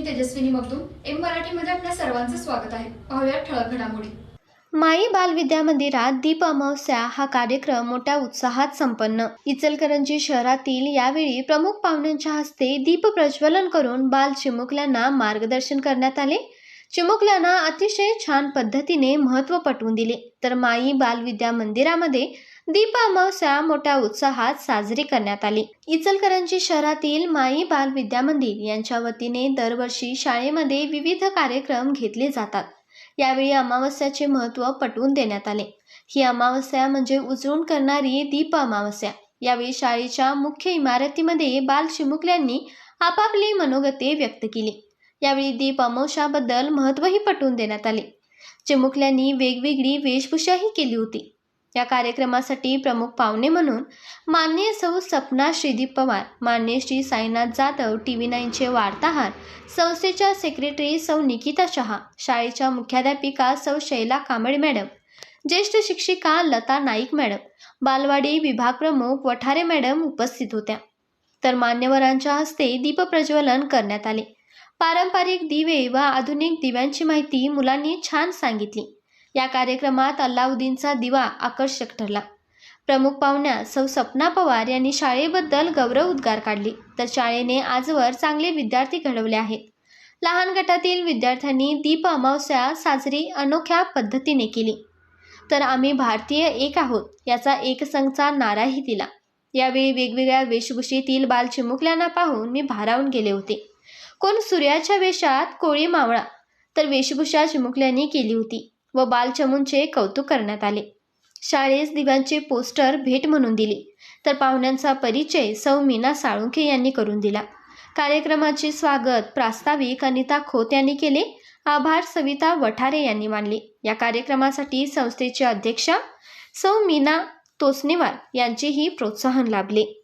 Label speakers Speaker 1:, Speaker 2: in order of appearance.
Speaker 1: मी Tejaswini Magdum M मराठीमध्ये आपल्या सर्वांचं स्वागत आहे. पाहूया ठळक घडामोडी.
Speaker 2: माई बाल विद्या मंदिरात दीप अमावस्या हा कार्यक्रम मोठ्या उत्साहात संपन्न. इचलकरंजी शहरातील यावेळी प्रमुख पाहुण्यांच्या हस्ते दीप प्रज्वलन करून बाल चिमुकल्यांना मार्गदर्शन करण्यात आले. चिमुकल्यांना अतिशय छान पद्धतीने महत्त्व पटवून दिले. तर माई बाल विद्या मंदिरामध्ये दीप अमावस्या मोठ्या उत्साहात साजरी करण्यात आली. इचलकरंजी शहरातील माई बाल विद्या मंदिर यांच्या वतीने दरवर्षी शाळेमध्ये विविध कार्यक्रम घेतले जातात. यावेळी अमावस्याचे महत्त्व पटवून देण्यात आले. ही अमावस्या म्हणजे उजळून करणारी दीप अमावस्या. यावेळी शाळेच्या मुख्य इमारतीमध्ये बाल चिमुकल्यांनी आपापली मनोगते व्यक्त केली. यावेळी दीप अमावशाबद्दल महत्त्वही पटवून देण्यात आले. चिमुकल्यांनी वेगवेगळी वेशभूषाही केली होती. या कार्यक्रमासाठी प्रमुख पाहुणे म्हणून मान्य सौ सपना श्रीदीप पवार मान्य श्री साईनाथ जाधव टी व्ही नाईनचे वार्ताहर संस्थेच्या सेक्रेटरी सौ निकिता शहा शाळेच्या मुख्याध्यापिका सौ शैला कांबळे मॅडम ज्येष्ठ शिक्षिका लता नाईक मॅडम बालवाडी विभाग प्रमुख वठारे मॅडम उपस्थित होत्या. तर मान्यवरांच्या हस्ते दीपप्रज्वलन करण्यात आले. पारंपरिक दिवे व आधुनिक दिव्यांची माहिती मुलांनी छान सांगितली. या कार्यक्रमात अल्लाउद्दीनचा दिवा आकर्षक ठरला. प्रमुख पाहुण्या सौ सपना पवार यांनी शाळेबद्दल गौरव उद्गार काढले. तर शाळेने आजवर चांगले विद्यार्थी घडवले आहेत. लहान गटातील विद्यार्थ्यांनी दीप अमावस्या साजरी अनोख्या पद्धतीने केली. तर आम्ही भारतीय एक आहोत याचा एकसंघचा नाराही दिला. यावेळी वेगवेगळ्या वेशभूषेतील बाल चिमुकल्यांना पाहून मी भारावून गेले होते. कोण सूर्याच्या वेशात कोळी मावळा? तर वेशभूषा चिमुकल्यांनी केली होती. व बालचमूंचे कौतुक करण्यात आले. शाळेस दिव्यांचे पोस्टर भेट म्हणून दिली. तर पाहुण्यांचा परिचय सौ मीना साळुंखे यांनी करून दिला. कार्यक्रमाचे स्वागत प्रास्ताविक अनिता खोत यांनी केले. आभार सविता वठारे यांनी मानले. या कार्यक्रमासाठी संस्थेचे अध्यक्षा सौ मीना तोसनेवार यांचेही प्रोत्साहन लाभले.